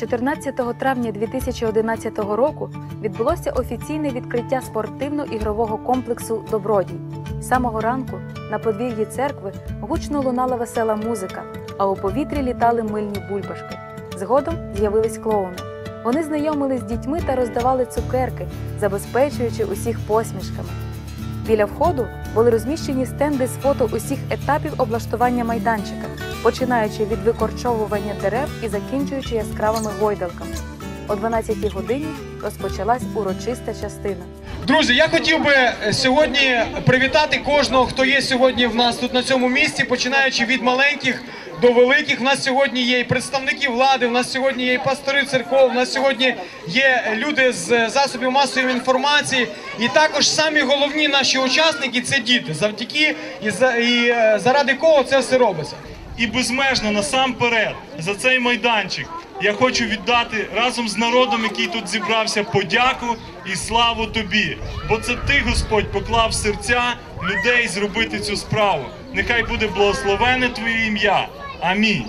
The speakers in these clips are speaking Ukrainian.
14 травня 2011 року відбулося офіційне відкриття спортивно-ігрового комплексу Добродій. З самого ранку на подвір'ї церкви гучно лунала весела музика, а у повітрі літали мильні бульбашки. Згодом з'явились клоуни. Вони знайомили з дітьми та роздавали цукерки, забезпечуючи усіх посмішками. Біля входу були розміщені стенди з фото усіх етапів облаштування майданчика, починаючи від викорчовування дерев і закінчуючи яскравими гойдалками. О 12-й годині розпочалась урочиста частина. Друзі, я хотів би е, сьогодні привітати кожного, хто є сьогодні в нас тут на цьому місці, починаючи від маленьких до великих. У нас сьогодні є і представники влади, у нас сьогодні є і пастори церков, у нас сьогодні є люди з е, засобів масової інформації. І також самі головні наші учасники це діти, завдяки і, за, і е, заради кого це все робиться. І безмежно насамперед за цей майданчик я хочу віддати разом з народом, який тут зібрався, подяку і славу тобі. Бо це ти, Господь, поклав серця людей зробити цю справу. Нехай буде благословене твоє ім'я. Амінь.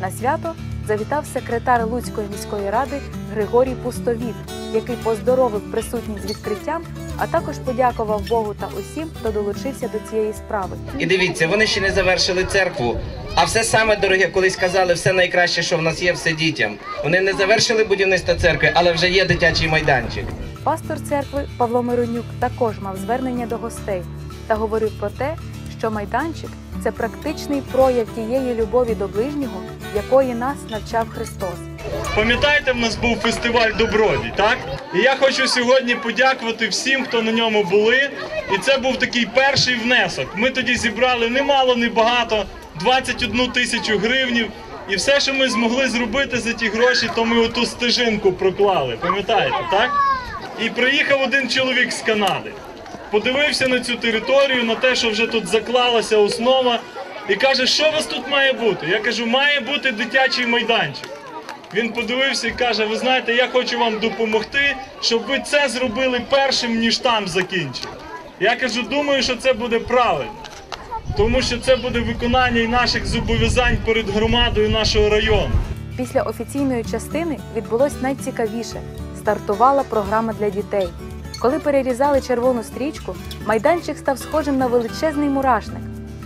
На свято завітав секретар Луцької міської ради Григорій Пустовіт, який поздоровив присутніх з відкриттям, а також подякував Богу та усім, хто долучився до цієї справи. І дивіться, вони ще не завершили церкву. А все саме дороге, колись казали, все найкраще, що в нас є, все дітям. Вони не завершили будівництво церкви, але вже є дитячий майданчик. Пастор церкви Павло Миронюк також мав звернення до гостей та говорив про те, що майданчик це практичний прояв тієї любові до ближнього, якої нас навчав Христос. Пам'ятаєте, в нас був фестиваль Добродій, так? І я хочу сьогодні подякувати всім, хто на ньому були. І це був такий перший внесок. Ми тоді зібрали немало, не багато, 21 тисячу гривнів. І все, що ми змогли зробити за ті гроші, то ми оту стежинку проклали. Пам'ятаєте, так? І приїхав один чоловік з Канади. Подивився на цю територію, на те, що вже тут заклалася основа, і каже, що у вас тут має бути? Я кажу, має бути дитячий майданчик. Він подивився і каже: Ви знаєте, я хочу вам допомогти, щоб ви це зробили першим, ніж там закінчили. Я кажу, думаю, що це буде правильно, тому що це буде виконання і наших зобов'язань перед громадою нашого району. Після офіційної частини відбулось найцікавіше стартувала програма для дітей. Коли перерізали червону стрічку, майданчик став схожим на величезний мурашник.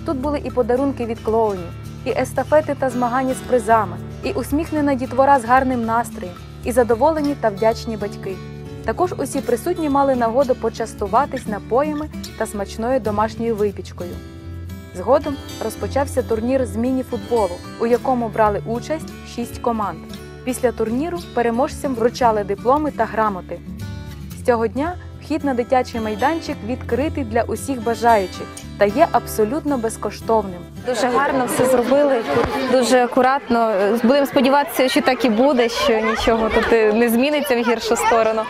Тут були і подарунки від клоунів, і естафети та змагання з призами, і усміхнена дітвора з гарним настроєм, і задоволені та вдячні батьки. Також усі присутні мали нагоду почастуватись напоями та смачною домашньою випічкою. Згодом розпочався турнір з міні-футболу, у якому брали участь шість команд. Після турніру переможцям вручали дипломи та грамоти. З цього дня вхід на дитячий майданчик відкритий для усіх бажаючих та є абсолютно безкоштовним. Дуже гарно все зробили, дуже акуратно. Будемо сподіватися, що так і буде, що нічого тут не зміниться в гіршу сторону.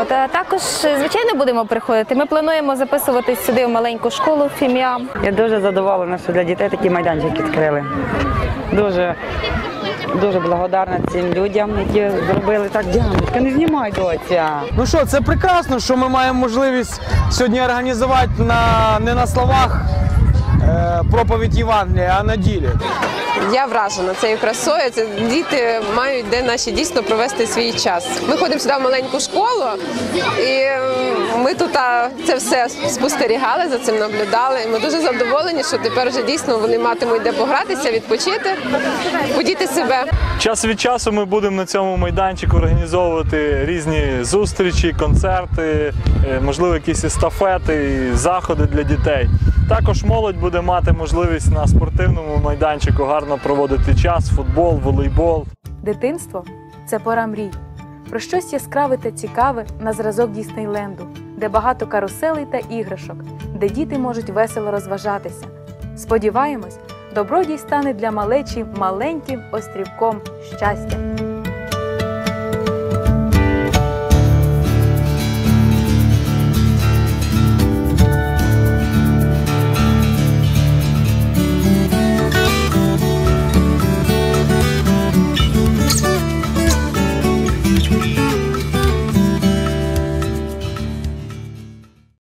От а також, звичайно, будемо приходити. Ми плануємо записуватись сюди в маленьку школу фім'я. Я дуже задоволена, що для дітей такі майданчики відкрили. Дуже, дуже благодарна цим людям, які зробили так. Дяночка, не знімай доця. Ну що, це прекрасно, що ми маємо можливість сьогодні організувати на не на словах проповідь Євангелія, а на ділі. Я вражена цією красою. Це діти мають де наші дійсно провести свій час. Ми ходимо сюди в маленьку школу, і ми тут це все спостерігали, за цим наблюдали. І ми дуже задоволені, що тепер вже дійсно вони матимуть де погратися, відпочити, подіти себе. Час від часу ми будемо на цьому майданчику організовувати різні зустрічі, концерти, е, можливо, якісь естафети, заходи для дітей. Також молодь буде мати можливість на спортивному майданчику гарно проводити час, футбол, волейбол. Дитинство це пора мрій. Про щось яскраве та цікаве на зразок Діснейленду, де багато каруселей та іграшок, де діти можуть весело розважатися. Сподіваємось, добродій стане для малечі маленьким острівком щастя.